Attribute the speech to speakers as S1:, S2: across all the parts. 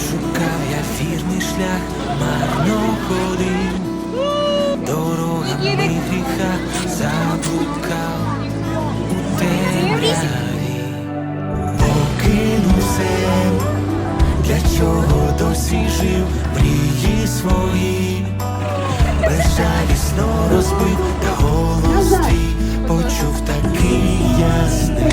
S1: Шукав я вірний шлях, марно ходив, дорогами гріха заблукав чого досі жив мрії свої, безжалісно розбив та голос твій почув такий ясний.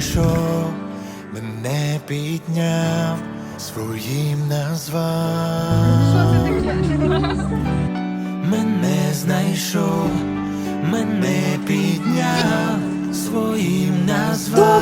S1: Знайшов, мене підняв, своїм назвав. Мене знайшов, мене підняв, своїм назвав.